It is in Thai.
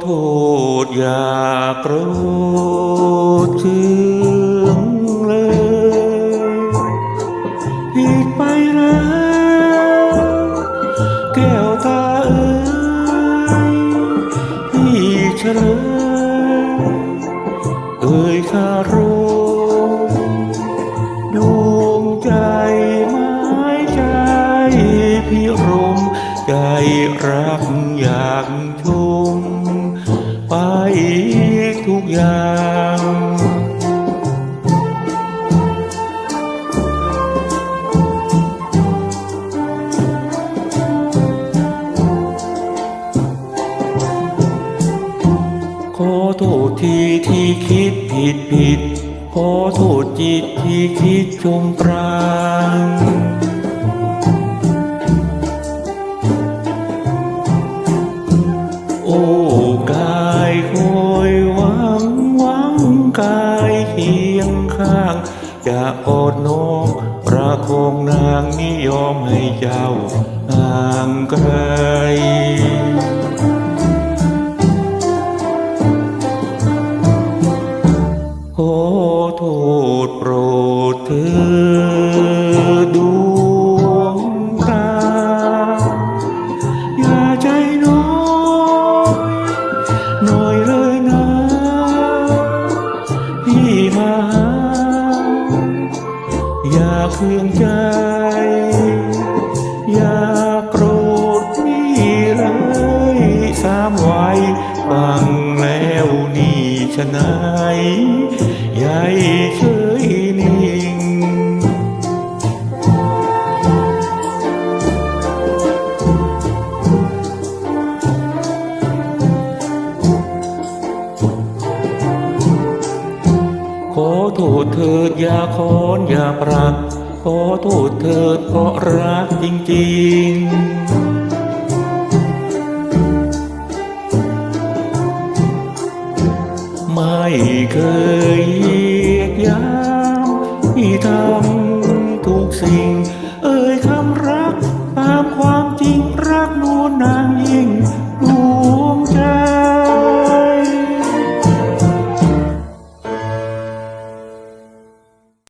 โทษอยากรธเคืองเลยผิดไปแล้วแก้วตาเอ๋ยพี่เฉลยเอ่ยคาร กอยากชมไปทุกอย่างขอโทษทีที่คิดผิดผิดขอโทษจิตที่คิดจมปราง จะอดน้อมประคองนางนิยอมให้เจ้าห่างไกลขอโทษโปรดเธอดวงตา อย่าใจน้อยหน่อยเลยนะพี่มา อย่าเคืองใจ อย่าโกรธนี่เลยสามไว้ฟังแล้วนี่ชะนายใหญ่ โทษเถิดอย่าคอนอย่าปรัก ขอโทษเถิดเพราะรักจริงๆไม่เคยเหยียดยามที่ทำทุกสิ่งเอ้ย